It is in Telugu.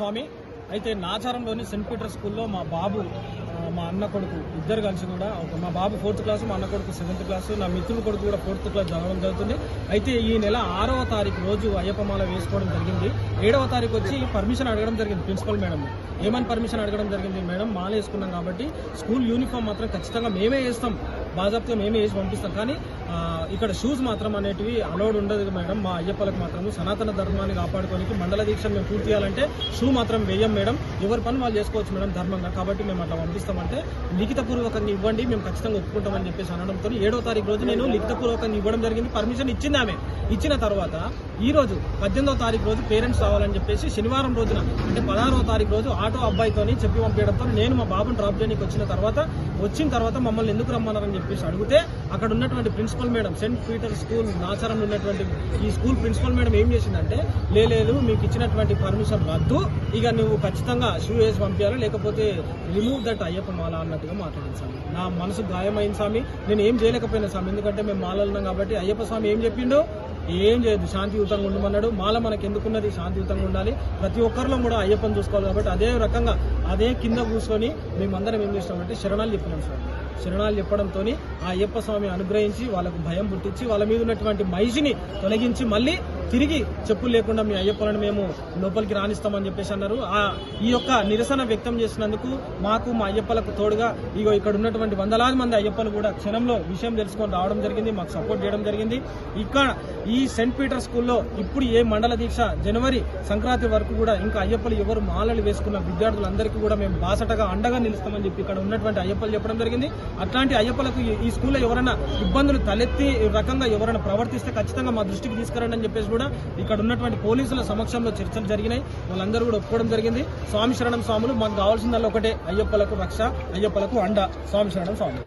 స్వామి. అయితే నాచారంలోని సెయింట్ పీటర్ స్కూల్లో మా బాబు మా అన్న కొడుకు ఇద్దరు కలిసి కూడా ఒక మా బాబు ఫోర్త్ క్లాస్ మా అన్న కొడుకు సెవెంత్ క్లాస్ నా మిత్రుడు కొడుకు కూడా ఫోర్త్ క్లాస్ చదవడం జరుగుతుంది. అయితే ఈ నెల ఆరవ తారీఖు రోజు అయ్యప్పమాల వేసుకోవడం జరిగింది. ఏడవ తారీఖు వచ్చి పర్మిషన్ అడగడం జరిగింది ప్రిన్సిపల్ మేడం. ఏమని పర్మిషన్ అడగడం జరిగింది? మేడం మాల వేసుకున్నాం కాబట్టి స్కూల్ యూనిఫామ్ మాత్రం ఖచ్చితంగా మేమే వేస్తాం. బాజాప్తో మేమే వేసి పంపిస్తాం. కానీ ఇక్కడ షూస్ మాత్రం అనేటివి అలౌడ్ ఉండదు మేడం. మా అయ్యప్పలకు మాత్రం సనాతన ధర్మాన్ని కాపాడుకోనికి మండల దీక్ష మేము పూర్తి చేయాలంటే షూ మాత్రం వేయం మేడం. ఎవరి పని వాళ్ళు చేసుకోవచ్చు మేడం ధర్మంగా. కాబట్టి మేము అట్లా పంపిస్తామంటే లిఖితపూర్వకంగా ఇవ్వండి మేము ఖచ్చితంగా ఒప్పుకుంటామని చెప్పేసి అనడంతో ఏడో తారీఖు రోజు నేను లిఖితపూర్వకంగా ఇవ్వడం జరిగింది. పర్మిషన్ ఇచ్చింది ఆమె. ఇచ్చిన తర్వాత ఈ రోజు పద్దెనిమిదో తారీఖు రోజు పేరెంట్స్ రావాలని చెప్పేసి శనివారం రోజున అంటే పదహారవ తారీఖు రోజు ఆటో అబ్బాయితోని చెప్పి పంపించడంతో నేను మా బాబుని డ్రాప్ చేయడానికి వచ్చిన తర్వాత వచ్చిన తర్వాత మమ్మల్ని ఎందుకు రమ్మన్నారని చెప్పేసి అడిగితే అక్కడ ఉన్నటువంటి principal madam saint Peter school నాచారంలో ఉన్నటువంటి ఈ స్కూల్ ప్రిన్సిపల్ మేడం ఏం చేసిందంటే లేదు మీకు ఇచ్చినటువంటి పర్మిషన్ రద్దు ఇక నువ్వు ఖచ్చితంగా షూ వేసి పంపించాలి లేకపోతే రిమూవ్ దట్ అయ్యప్ప మాల అన్నట్టుగా మాట్లాడింది స్వామి. నా మనసు గాయమైంది స్వామి. నేను ఏం చేయలేకపోయినా స్వామి. ఎందుకంటే మేము మాలలు ఉన్నాం కాబట్టి అయ్యప్ప స్వామి ఏం చెప్పిండు ఏం చేయదు శాంతియుతంగా ఉండమన్నాడు. మాల మనకు ఎందుకున్నది శాంతియుతంగా ఉండాలి. ప్రతి ఒక్కరిలో కూడా అయ్యప్పని చూసుకోవాలి కాబట్టి అదే రకంగా అదే కింద కూర్చొని మేమందరం ఏం చేసినామంటే శరణాలు చెప్పినాం సార్ శరణాలు చెప్పడంతో ఆ అయ్యప్ప స్వామి అనుగ్రహించి వాళ్ళ భయం పుట్టించి వాళ్ళ మీద ఉన్నటువంటి మైజిని తొలగించి మళ్ళీ తిరిగి చెప్పులు లేకుండా మీ అయ్యప్పలను మేము లోపలికి రాణిస్తామని చెప్పేసి అన్నారు. ఆ ఈ యొక్క నిరసన వ్యక్తం చేసినందుకు మాకు మా అయ్యప్పలకు తోడుగా ఇగో ఇక్కడ ఉన్నటువంటి వందలాది మంది అయ్యప్పలు కూడా క్షణంలో విషయం తెలుసుకొని రావడం జరిగింది మాకు సపోర్ట్ చేయడం జరిగింది. ఇక్కడ ఈ సెంట్ పీటర్ స్కూల్లో ఇప్పుడు ఏ మండల దీక్ష జనవరి సంక్రాంతి వరకు కూడా ఇంకా అయ్యప్పలు ఎవరు మాలలు వేసుకున్న విద్యార్థులందరికీ కూడా మేము బాసటగా అండగా నిలుస్తామని చెప్పి ఇక్కడ ఉన్నటువంటి అయ్యప్పలు చెప్పడం జరిగింది. అట్లాంటి అయ్యప్పలకు ఈ- స్కూల్లో ఎవరైనా ఇబ్బందులు తలెత్తి ఈ రకంగా ఎవరైనా ప్రవర్తిస్తే ఖచ్చితంగా మా దృష్టికి తీసుకురండి అని చెప్పేసి కూడా ఇక్కడ ఉన్నటువంటి పోలీసుల సమక్షంలో చర్చలు జరిగినాయి. వాళ్ళందరూ కూడా ఒప్పుకోవడం జరిగింది. స్వామి శరణం స్వాములు మాకు కావాల్సిందల్లా ఒకటే. అయ్యప్పలకు రక్ష అయ్యప్పలకు అండ. స్వామి శరణం స్వామి